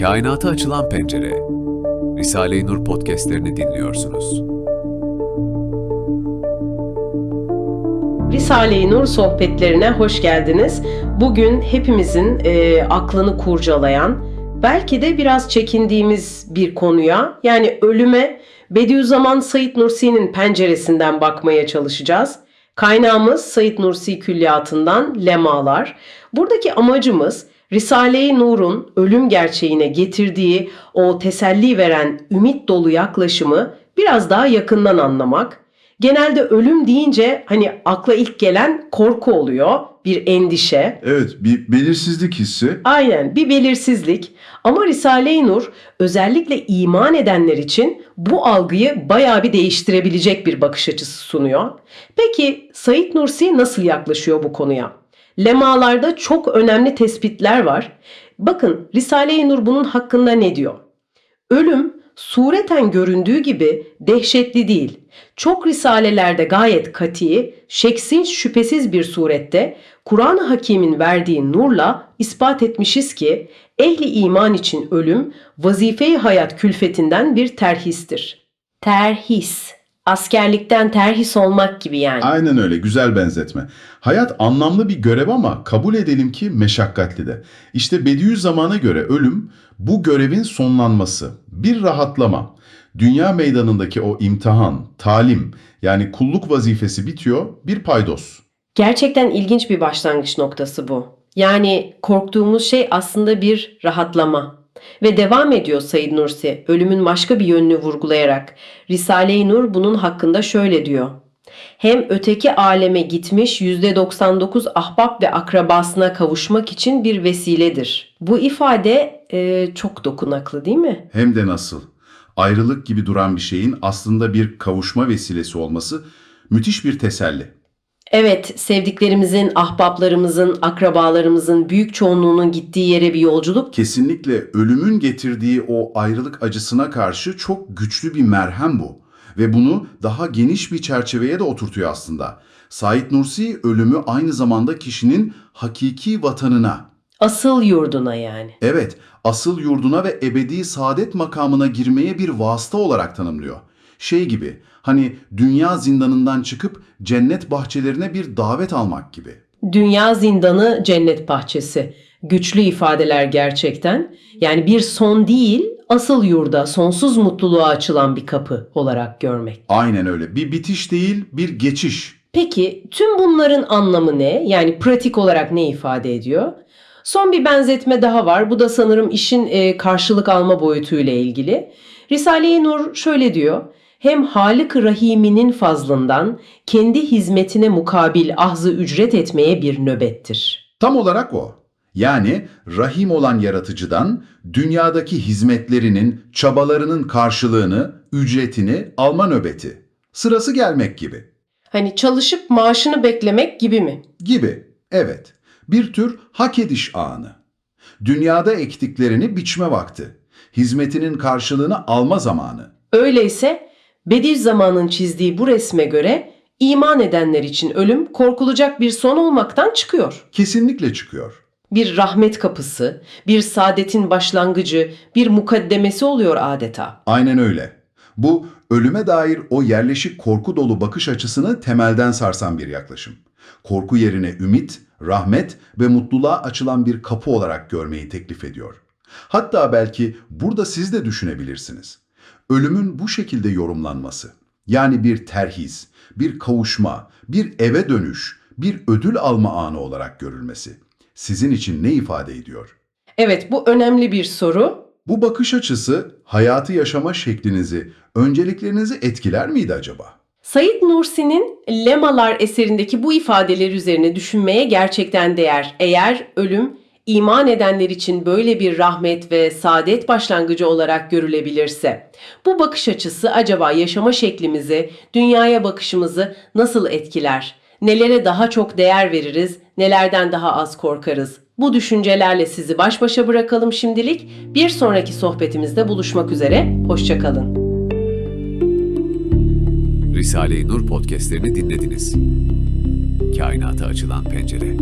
Kainata açılan pencere. Risale-i Nur podcastlerini dinliyorsunuz. Risale-i Nur sohbetlerine hoş geldiniz. Bugün hepimizin e, aklını kurcalayan, belki de biraz çekindiğimiz bir konuya, yani ölüme Bediüzzaman Said Nursi'nin penceresinden bakmaya çalışacağız. Kaynağımız Said Nursi Külliyatı'ndan lemalar. Buradaki amacımız Risale-i Nur'un ölüm gerçeğine getirdiği o teselli veren ümit dolu yaklaşımı biraz daha yakından anlamak. Genelde ölüm deyince hani akla ilk gelen korku oluyor, bir endişe. Evet, bir belirsizlik hissi. Aynen bir belirsizlik. Ama Risale-i Nur özellikle iman edenler için bu algıyı bayağı bir değiştirebilecek bir bakış açısı sunuyor. Peki Said Nursi nasıl yaklaşıyor bu konuya? Lemalarda çok önemli tespitler var. Bakın Risale-i Nur bunun hakkında ne diyor? Ölüm sureten göründüğü gibi dehşetli değil. Çok risalelerde gayet kati, şeksiz şüphesiz bir surette Kur'an-ı Hakîm'in verdiği nurla ispat etmişiz ki ehli iman için ölüm vazife-i hayat külfetinden bir terhistir. Terhis. Askerlikten terhis olmak gibi yani. Aynen öyle, güzel benzetme. Hayat anlamlı bir görev ama kabul edelim ki meşakkatli de. İşte Bediüzzaman'a göre ölüm bu görevin sonlanması, bir rahatlama. Dünya meydanındaki o imtihan, talim yani kulluk vazifesi bitiyor, bir paydos. Gerçekten ilginç bir başlangıç noktası bu. Yani korktuğumuz şey aslında bir rahatlama. Ve devam ediyor Said Nursi ölümün başka bir yönünü vurgulayarak. Risale-i Nur bunun hakkında şöyle diyor. Hem öteki aleme gitmiş %99 ahbap ve akrabasına kavuşmak için bir vesiledir. Bu ifade e, çok dokunaklı değil mi? Hem de nasıl? Ayrılık gibi duran bir şeyin aslında bir kavuşma vesilesi olması müthiş bir teselli. Evet, sevdiklerimizin, ahbaplarımızın, akrabalarımızın büyük çoğunluğunun gittiği yere bir yolculuk Kesinlikle ölümün getirdiği o ayrılık acısına karşı çok güçlü bir merhem bu. Ve bunu daha geniş bir çerçeveye de oturtuyor aslında. Said Nursi ölümü aynı zamanda kişinin hakiki vatanına, asıl yurduna yani. evet asıl yurduna ve ebedi saadet makamına girmeye bir vasıta olarak tanımlıyor. Şey gibi, hani dünya zindanından çıkıp cennet bahçelerine bir davet almak gibi. Dünya zindanı cennet bahçesi. Güçlü ifadeler gerçekten. Yani bir son değil, asıl yurda, sonsuz mutluluğa açılan bir kapı olarak görmek. Aynen öyle. Bir bitiş değil, bir geçiş. Peki tüm bunların anlamı ne? Yani pratik olarak ne ifade ediyor? Son bir benzetme daha var. Bu da sanırım işin e, karşılık alma boyutuyla ilgili. Risale-i Nur şöyle diyor. Hem Halık-ı Rahim'inin fazlından kendi hizmetine mukabil ahzı ücret etmeye bir nöbettir. Tam olarak o. Yani rahim olan yaratıcıdan dünyadaki hizmetlerinin, çabalarının karşılığını, ücretini alma nöbeti. Sırası gelmek gibi. Hani çalışıp maaşını beklemek gibi mi? Gibi. Evet. Bir tür hak ediş anı. Dünyada ektiklerini biçme vakti. Hizmetinin karşılığını alma zamanı. Öyleyse Bediüzzaman'ın çizdiği bu resme göre iman edenler için ölüm korkulacak bir son olmaktan çıkıyor. Kesinlikle çıkıyor. Bir rahmet kapısı, bir saadetin başlangıcı, bir mukaddemesi oluyor adeta. Aynen öyle. Bu ölüme dair o yerleşik korku dolu bakış açısını temelden sarsan bir yaklaşım. Korku yerine ümit, rahmet ve mutluluğa açılan bir kapı olarak görmeyi teklif ediyor. Hatta belki burada siz de düşünebilirsiniz. Ölümün bu şekilde yorumlanması, yani bir terhis, bir kavuşma, bir eve dönüş, bir ödül alma anı olarak görülmesi sizin için ne ifade ediyor? Evet bu önemli bir soru. Bu bakış açısı hayatı yaşama şeklinizi, önceliklerinizi etkiler miydi acaba? Said Nursi'nin Lemalar eserindeki bu ifadeler üzerine düşünmeye gerçekten değer. Eğer ölüm iman edenler için böyle bir rahmet ve saadet başlangıcı olarak görülebilirse, bu bakış açısı acaba yaşama şeklimizi, dünyaya bakışımızı nasıl etkiler? Nelere daha çok değer veririz, nelerden daha az korkarız? Bu düşüncelerle sizi baş başa bırakalım şimdilik. Bir sonraki sohbetimizde buluşmak üzere. Hoşçakalın. Risale-i Nur podcastlerini dinlediniz. Kainata açılan pencere.